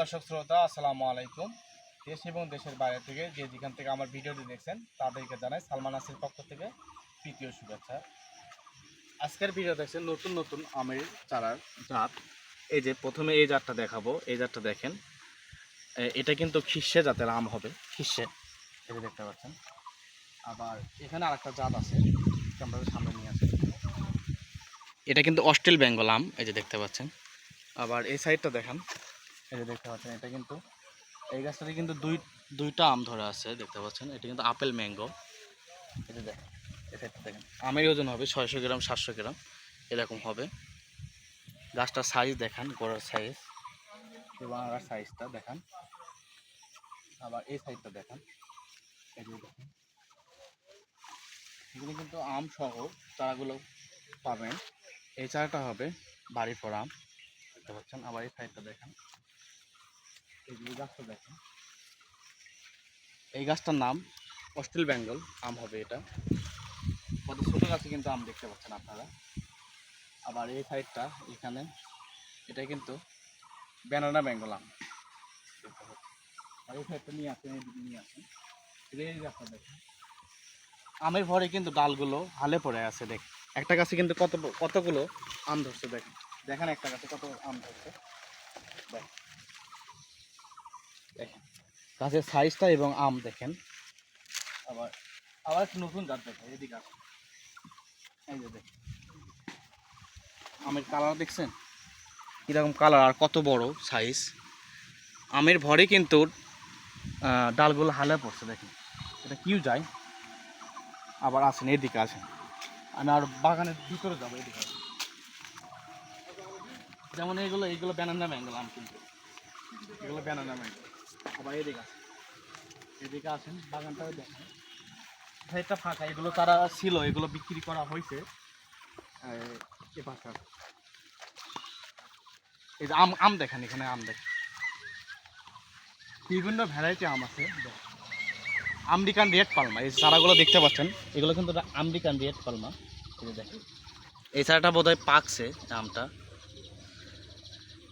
দর্শক শ্রোতা, আসসালামু আলাইকুম। দেশ এবং দেশের বাইরে থেকে যে যেখান থেকে আমার ভিডিওটি দেখছেন, তাদেরকে জানাই সালমান আসির পক্ষ থেকে তৃতীয় শুভেচ্ছা। আজকের ভিডিও দেখছেন নতুন নতুন আমের চারার জাত। এই যে প্রথমে এই জাতটা দেখাবো, এই জাতটা দেখেন। এটা কিন্তু খিসে জাতের আম হবে, খিসে। এটা দেখতে পাচ্ছেন। আবার এখানে আরেকটা জাত আছে ক্যামেরার সামনে নিয়ে আসে। এটা কিন্তু অস্ট্রেল বেঙ্গল আম, এই যে দেখতে পাচ্ছেন। আবার এই সাইডটা দেখান। এই যে দেখতে পাচ্ছেন, এটা কিন্তু, এই গাছটাতে কিন্তু দুই, দুইটা আম ধরে আছে, দেখতে পাচ্ছেন। এটা কিন্তু আপেল ম্যাঙ্গো। এটা দেখেন সাইডটা দেখেন। আমের ওজন হবে ছয়শো গ্রাম, সাতশো গ্রাম, এরকম হবে। গাছটার সাইজ দেখান, গোড়ার সাইজ এবং আগার সাইজটা দেখান। আবার এই সাইজটা দেখান। এগুলো কিন্তু আম সহ চারাগুলো পাবেন। এই চারাটা হবে বাড়ি পর আম। দেখতে পাচ্ছেন, আবার এই সাইডটা দেখেন। এই যে গাছটা দেখেন। এই গাছটার নাম অস্ট্রেল বেঙ্গল আম হবে এটা। কত ছোটো গাছে কিন্তু আম দেখতে পাচ্ছেন আপনারা। আবার এই সাইডটা এখানে এটা কিন্তু ব্যানানা বেঙ্গল আম। আর এই সাইডটা নিয়ে আসেন এইদিকে নিয়ে আসেন। এই গাছটা দেখেন। আমের ভরে কিন্তু ডালগুলো হালে পড়ে আছে দেখ। একটা গাছে কিন্তু কত কতগুলো আম ধরছে দেখেন দেখেন একটা গাছে কত আম ধরছে। দেখ। দেখেন। গাছের সাইজটা এবং আম দেখেন। আবার আবার একটা নতুন গাছ দেখেন, এদিকে আসেন। এই যে দেখেন। আমের কালার দেখছেন? কীরকম কালার আর কত বড় সাইজ আমের ভরে কিন্তু ডালগুলো হালে পড়ছে, দেখেন। এটা কিউ যায়? আবার আসেন, এদিকে আসেন। আমি আর বাগানের ভিতরে যাব, এদিকে আসেন। যেমন এইগুলো এইগুলো ব্যানানা ম্যাঙ্গল আম কিন্তু। এগুলো ব্যানানা ম্যাঙ্গল আবার এদিকে আসেন। এদিকে আসেন বাগানটাও দেখেন। সাইডটা ফাঁকা এগুলো তারা ছিল এগুলো বিক্রি করা হয়েছে। এ পাশটা এই যে আম আম দেখেন এখানে আম দেখেন। বিভিন্ন ভ্যারাইটি আম আছে। আমেরিকান রেড পালমা এই চারাগুলো দেখতে পাচ্ছেন এগুলো কিন্তু আমেরিকান রেড পালমা। এই দেখেন। এই চারাটা বোধহয় পাকছে আমটা।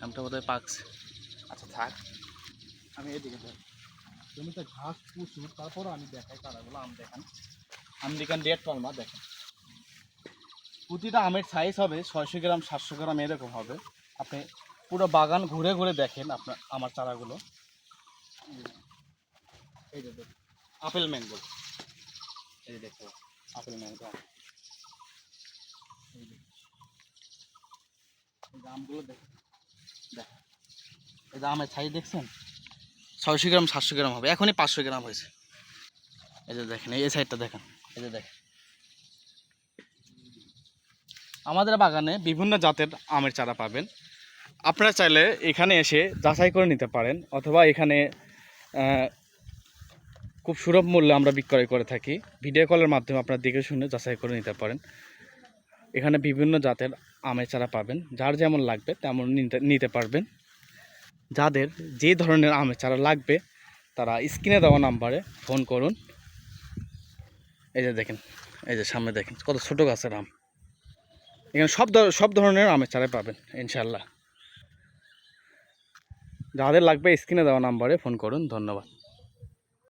আমটা বোধহয় পাকছে। আচ্ছা থাক। আমি এদিকে যাই। জমিতে ঘাস প্রচুর, তারপরও আমি দেখাই চারাগুলো আম দেখান। আমেরিকান রেড পালমা দেখেন। প্রতিটা আমের সাইজ হবে ছয়শো গ্রাম, সাতশো গ্রাম, এরকম হবে। আপনি পুরো বাগান ঘুরে ঘুরে দেখেন আপনার আমার চারাগুলো। এই যে দেখুন, আপেল ম্যাঙ্গো এই যে দেখো আপেল ম্যাঙ্গো আমগুলো দেখেন। দেখ এই যে আমের সাইজ দেখছেন? ছয়শো গ্রাম, সাতশো গ্রাম হবে। এখনই পাঁচশো গ্রাম হয়েছে। এই যে দেখেন, এই সাইডটা দেখেন, এই যে দেখেন। আমাদের বাগানে বিভিন্ন জাতের আমের চারা পাবেন। আপনারা চাইলে এখানে এসে যাচাই করে নিতে পারেন, অথবা এখানে খুব সুলভ মূল্যে আমরা বিক্রয় করে থাকি। ভিডিও কলের মাধ্যমে আপনারা দেখে শুনে যাচাই করে নিতে পারেন। এখানে বিভিন্ন জাতের আমের চারা পাবেন। যার যেমন লাগবে তেমন নিতে নিতে পারবেন। যাদের যে ধরনের আমের চারা লাগবে, তারা স্ক্রিনে দেওয়া নাম্বারে ফোন করুন। এই যে দেখেন, এই যে সামনে দেখেন, কত ছোটো গাছের আম। এখানে সব সব ধরনের আমের চারা পাবেন ইনশাল্লাহ যাদের লাগবে স্ক্রিনে দেওয়া নাম্বারে ফোন করুন, ধন্যবাদ।